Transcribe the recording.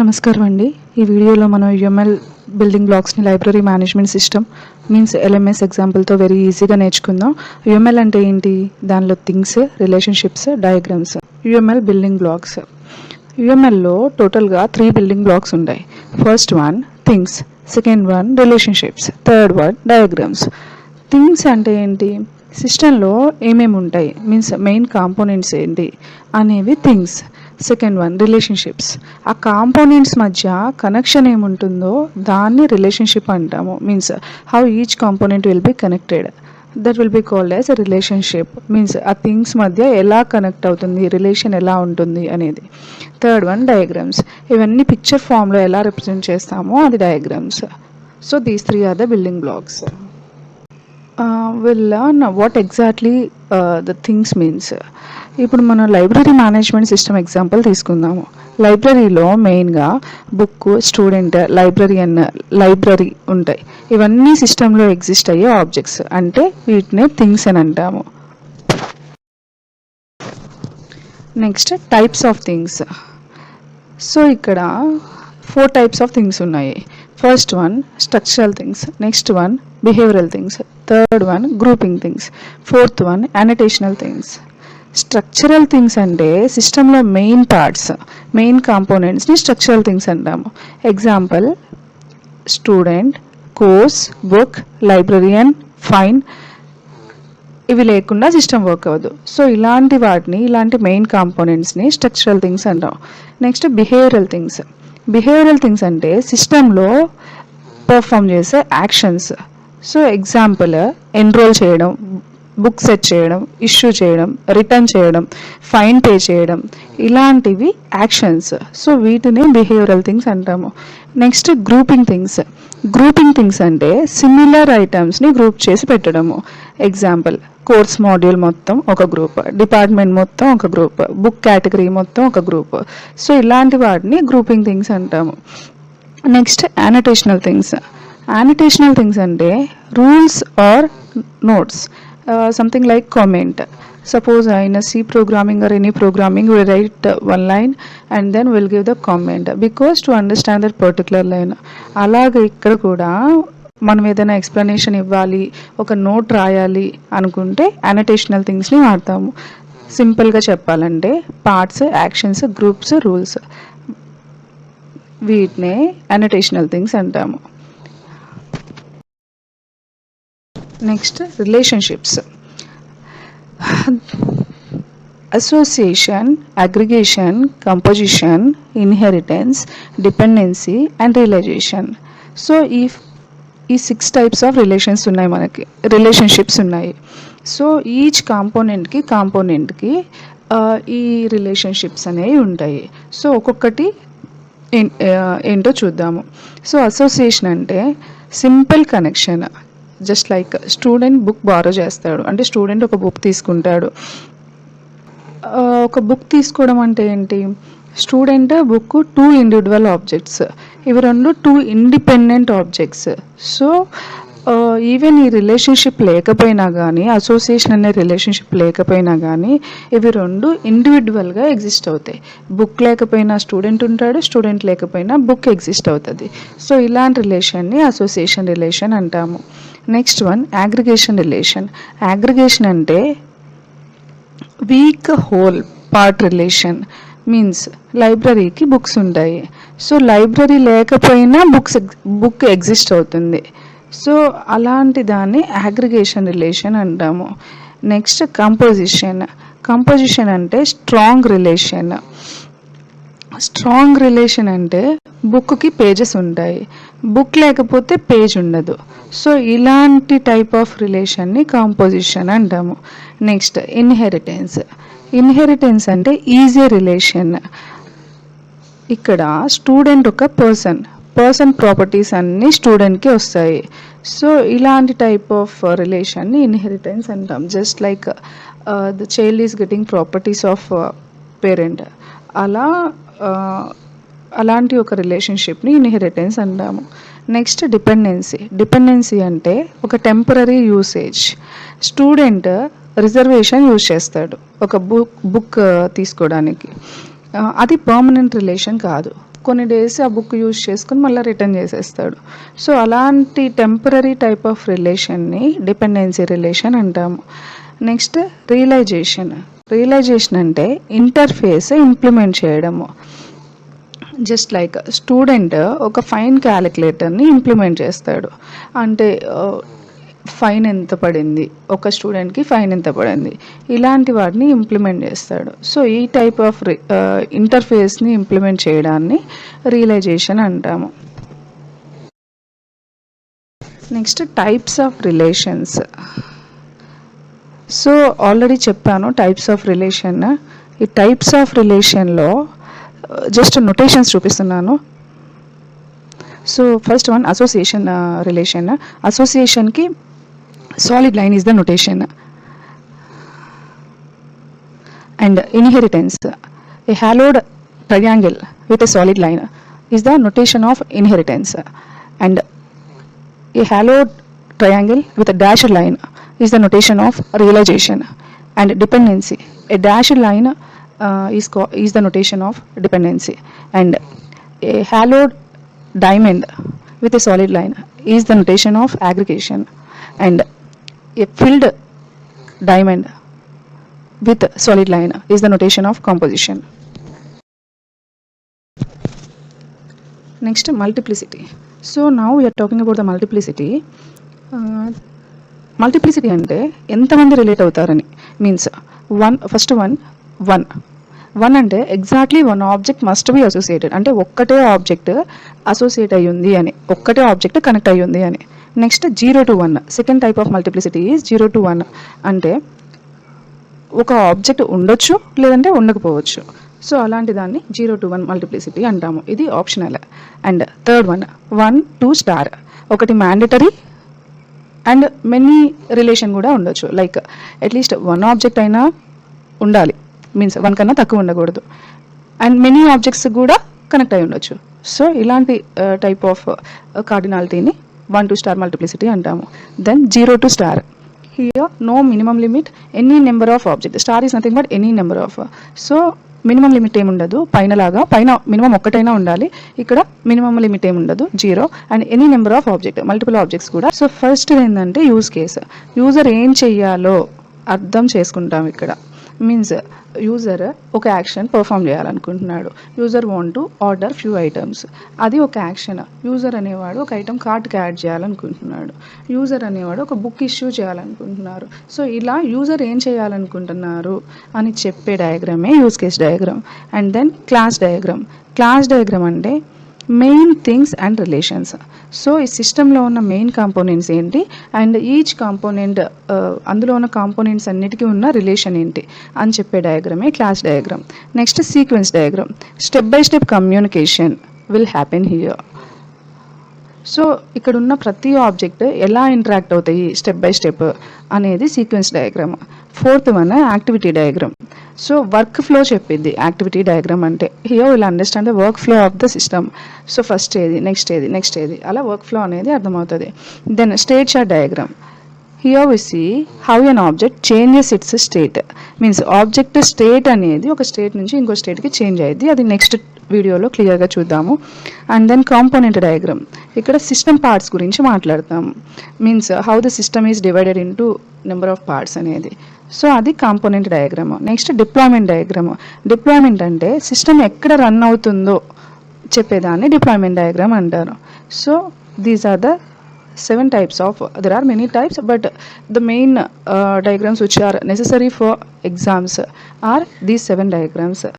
నమస్కారం అండి. ఈ వీడియోలో మనం UML building బ్లాక్స్ని library management system means LMS ఎగ్జాంపుల్తో very ఈజీగా నేర్చుకుందాం. యుఎంఎల్ అంటే ఏంటి? దానిలో things relationships diagrams UML building blocks యుఎంఎల్లో టోటల్గా త్రీ బిల్డింగ్ బ్లాక్స్ ఉంటాయి. First one things second one relationships third one diagrams things అంటే ఏంటి? సిస్టంలో ఏమేమి ఉంటాయి? మీన్స్ మెయిన్ కాంపోనెంట్స్ ఏంటి? అనేవి థింగ్స్ సెకండ్ వన్ రిలేషన్షిప్స్ ఆ కాంపోనెంట్స్ మధ్య కనెక్షన్ ఏముంటుందో దాన్ని రిలేషన్షిప్ అంటాము. Means how each component will be connected that will be called as relationship means ఆ థింగ్స్ మధ్య ఎలా కనెక్ట్ అవుతుంది రిలేషన్ ఎలా ఉంటుంది అనేది. థర్డ్ వన్ డయాగ్రామ్స్ ఇవన్నీ పిక్చర్ ఫామ్లో ఎలా రిప్రజెంట్ చేస్తామో అది diagrams so these three are the building blocks will learn what exactly the things means ఇప్పుడు మనం లైబ్రరీ మేనేజ్మెంట్ సిస్టమ్ ఎగ్జాంపుల్ తీసుకుందాము. లైబ్రరీలో మెయిన్గా బుక్ స్టూడెంట్ లైబ్రరియన్ లైబ్రరీ ఉంటాయి. ఇవన్నీ సిస్టంలో ఎగ్జిస్ట్ అయ్యే ఆబ్జెక్ట్స్. అంటే వీటినే థింగ్స్ అని అంటాము. Next types of things. So ఇక్కడ ఫోర్ టైప్స్ ఆఫ్ థింగ్స్ ఉన్నాయి. First one structural things next one behavioural things third one grouping things fourth one annotational things structural things అంటే సిస్టంలో మెయిన్ పార్ట్స్ మెయిన్ కాంపోనెంట్స్ని structural things అంటాము. Example student course book librarian fine ఇవి లేకుండా system work అవ్వదు. So ఇలాంటి వాటిని ఇలాంటి మెయిన్ కాంపోనెంట్స్ని స్ట్రక్చరల్ థింగ్స్ అంటాం next behavioural things behavioural things అంటే సిస్టంలో పర్ఫామ్ చేసే యాక్షన్స్ సో ఎగ్జాంపుల్ ఎన్రోల్ చేయడం బుక్ సెట్ చేయడం ఇష్యూ చేయడం రిటర్న్ చేయడం ఫైన్ పే చేయడం ఇలాంటివి యాక్షన్స్ సో వీటిని బిహేవియరల్ థింగ్స్ అంటాము. Next grouping things grouping things అంటే సిమిలర్ ఐటమ్స్ని గ్రూప్ చేసి పెట్టడము. ఎగ్జాంపుల్ కోర్స్ మాడ్యూల్ మొత్తం ఒక గ్రూప్ డిపార్ట్మెంట్ మొత్తం ఒక గ్రూప్ బుక్ కేటగిరీ మొత్తం ఒక గ్రూప్ సో ఇలాంటి వాటిని గ్రూపింగ్ థింగ్స్ అంటాము. Next annotational things annotational things అంటే rules or notes something like comment suppose ఆయన C programming or any programming will write one line and then will give the comment because to understand that particular line అలాగే ఇక్కడ కూడా మనం ఏదైనా explanation ఇవ్వాలి ఒక note రాయాలి అనుకుంటే అనటేషనల్ థింగ్స్ని వాడతాము. సింపుల్గా చెప్పాలంటే పార్ట్స్ యాక్షన్స్ గ్రూప్స్ రూల్స్ వీటినే అనటేషనల్ థింగ్స్ అంటాము. Next relationships association aggregation composition inheritance dependency and realization so ఈ ఈ సిక్స్ టైప్స్ ఆఫ్ రిలేషన్స్ ఉన్నాయి మనకి. రిలేషన్షిప్స్ ఉన్నాయి. సో ఈచ్ కాంపోనెంట్కి కాంపోనెంట్కి ఈ రిలేషన్షిప్స్ అనేవి ఉంటాయి. సో ఒక్కొక్కటి ఏంటో చూద్దాము. సో అసోసియేషన్ అంటే simple connection just like student book borrow చేస్తాడు. అంటే స్టూడెంట్ ఒక బుక్ తీసుకుంటాడు. ఒక బుక్ తీసుకోవడం అంటే ఏంటి? Student book two individual objects. ఇవి రెండు two independent objects. So even ఈ రిలేషన్షిప్ లేకపోయినా కానీ అసోసియేషన్ అనే రిలేషన్షిప్ లేకపోయినా కానీ ఇవి రెండు ఇండివిజువల్గా ఎగ్జిస్ట్ అవుతాయి. బుక్ లేకపోయినా స్టూడెంట్ ఉంటాడు స్టూడెంట్ లేకపోయినా బుక్ ఎగ్జిస్ట్ అవుతుంది. సో ఇలాంటి రిలేషన్ని అసోసియేషన్ రిలేషన్ అంటాము. Next one aggregation relation. Aggregation అంటే weak whole part relation. Means లైబ్రరీకి బుక్స్ ఉంటాయి. సో లైబ్రరీ లేకపోయినా బుక్స్ బుక్ ఎగ్జిస్ట్ అవుతుంది. సో అలాంటి దాన్ని అగ్రిగేషన్ రిలేషన్ అంటాము. నెక్స్ట్ కంపోజిషన్ కంపోజిషన్ అంటే స్ట్రాంగ్ రిలేషన్ స్ట్రాంగ్ రిలేషన్ అంటే బుక్కి పేజెస్ ఉంటాయి. బుక్ లేకపోతే పేజ్ ఉండదు. సో ఇలాంటి టైప్ ఆఫ్ రిలేషన్ని కాంపోజిషన్ అంటాము. నెక్స్ట్ ఇన్హెరిటెన్స్ ఇన్హెరిటెన్స్ అంటే ఈజీ రిలేషన్ ఇక్కడ స్టూడెంట్ ఒక పర్సన్ పర్సన్ ప్రాపర్టీస్ అన్నీ స్టూడెంట్కి వస్తాయి. సో ఇలాంటి టైప్ ఆఫ్ రిలేషన్ని ఇన్హెరిటెన్స్ అంటాం. Just like the child is getting properties of parent అలా uh, అలాంటి ఒక రిలేషన్షిప్ని ఇన్హెరిటెన్స్ అంటాము. నెక్స్ట్ డిపెండెన్సీ డిపెండెన్సీ అంటే ఒక temporary usage student reservation use చేస్తాడు ఒక బుక్ బుక్ తీసుకోవడానికి. అది పర్మనెంట్ రిలేషన్ కాదు. కొన్ని డేస్ ఆ బుక్ యూజ్ చేసుకుని మళ్ళీ రిటర్న్ చేసేస్తాడు. సో అలాంటి టెంపరీ టైప్ ఆఫ్ రిలేషన్ని డిపెండెన్సీ రిలేషన్ అంటాము. నెక్స్ట్ రియలైజేషన్ రియలైజేషన్ అంటే ఇంటర్ఫేస్ ఇంప్లిమెంట్ చేయడము. జస్ట్ లైక్ స్టూడెంట్ ఒక ఫైన్ క్యాలిక్యులేటర్ని ఇంప్లిమెంట్ చేస్తాడు. అంటే ఫైన్ ఎంత పడింది? ఒక స్టూడెంట్కి ఫైన్ ఎంత పడింది? ఇలాంటి వాటిని ఇంప్లిమెంట్ చేస్తాడు. సో ఈ టైప్ ఆఫ్ ఇంటర్ఫేస్ని ఇంప్లిమెంట్ చేయడాన్ని రియలైజేషన్ అంటాము. Next types of relations. So already చెప్పాను టైప్స్ ఆఫ్ రిలేషన్. ఈ టైప్స్ ఆఫ్ రిలేషన్లో జస్ట్ నొటేషన్స్ చూపిస్తున్నాను. So first one association relation. అసోసియేషన్కి solid line is the notation. And inheritance a hallowed triangle with a solid line is the notation of inheritance. And a hallowed triangle with a dashed line is the notation of realization. And dependency a dashed line uh, is, is the notation of dependency. And a hallowed diamond with a solid line is the notation of aggregation. And a filled diamond with solid line is the notation of composition next multiplicity so now we are talking about the multiplicity multiplicity అంటే ఎంతమంది relate అవుతారని means one first one one one అంటే exactly one object must be associated అంటే ఒక్కటే object associate అయ్యింది అని ఒక్కటే object connect అయ్యింది అని next zero to one. Second type of multiplicity is zero to one. అంటే ఒక ఆబ్జెక్ట్ ఉండొచ్చు లేదంటే ఉండకపోవచ్చు. సో అలాంటి దాన్ని జీరో టు వన్ మల్టిప్లిసిటీ అంటాము. ఇది optional and third one one to star ఒకటి మ్యాండటరీ అండ్ మెనీ రిలేషన్ కూడా ఉండొచ్చు. లైక్ అట్లీస్ట్ వన్ ఆబ్జెక్ట్ అయినా ఉండాలి. మీన్స్ వన్ కన్నా తక్కువ ఉండకూడదు. అండ్ మెనీ ఆబ్జెక్ట్స్ కూడా కనెక్ట్ అయి ఉండొచ్చు. సో ఇలాంటి టైప్ ఆఫ్ కార్డినాలిటీని వన్ టు స్టార్ మల్టిప్లిసిటీ అంటాము. Then zero to star. Here no minimum limit any number of object star is nothing but any number of so minimum limit ఏమి ఉండదు. పైన లాగా పైన మినిమం ఒక్కటైనా ఉండాలి. ఇక్కడ మినిమం లిమిట్ ఏమి ఉండదు. Zero and any number of object multiple objects కూడా. సో ఫస్ట్ ఏంటంటే యూజ్ కేస్ యూజర్ ఏం చెయ్యాలో అర్థం చేసుకుంటాం ఇక్కడ. మీన్స్ యూజర్ ఒక action perform చేయాలనుకుంటున్నాడు. User want to order few items అది ఒక యాక్షన్ యూజర్ అనేవాడు ఒక ఐటమ్ కార్ట్కి యాడ్ చేయాలనుకుంటున్నాడు. యూజర్ అనేవాడు ఒక బుక్ ఇష్యూ చేయాలనుకుంటున్నారు. సో ఇలా యూజర్ ఏం చేయాలనుకుంటున్నారు అని చెప్పే డయాగ్రామే use case diagram and then class diagram class diagram అంటే main things and relations so ఈ సిస్టంలో ఉన్న మెయిన్ కాంపోనెంట్స్ ఏంటి? అండ్ ఈచ్ కాంపోనెంట్ అందులో ఉన్న కాంపోనెంట్స్ అన్నిటికీ ఉన్న రిలేషన్ ఏంటి? అని చెప్పే డయాగ్రామే class diagram next sequence diagram step by step communication will happen here so ఇక్కడ ఉన్న ప్రతి ఆబ్జెక్ట్ ఎలా ఇంటరాక్ట్ అవుతాయి స్టెప్ బై స్టెప్ అనేది sequence diagram. Fourth one activity diagram. So work flow చెప్పింది యాక్టివిటీ డయాగ్రామ్ అంటే. Here will understand the work flow of the system so first ఏది next ఏది నెక్స్ట్ ఏది. అలా వర్క్ ఫ్లో అనేది అర్థమవుతుంది. Then state chart diagram here we see how an object changes its state means object state అనేది ఒక state నుంచి ఇంకో స్టేట్కి చేంజ్ అయ్యింది అది నెక్స్ట్ వీడియోలో క్లియర్గా చూద్దాము. అండ్ దెన్ కాంపోనెంట్ డయాగ్రామ్ ఇక్కడ సిస్టమ్ పార్ట్స్ గురించి మాట్లాడతాము means how the system is divided into number of parts అనేది. సో అది component diagram next deployment diagram deployment అంటే సిస్టమ్ ఎక్కడ రన్ అవుతుందో చెప్పేదాన్ని డిప్లాయ్మెంట్ డయాగ్రామ్ అంటారు. So these are the seven types of there are many types but the main uh, diagrams which are necessary for exams are these seven diagrams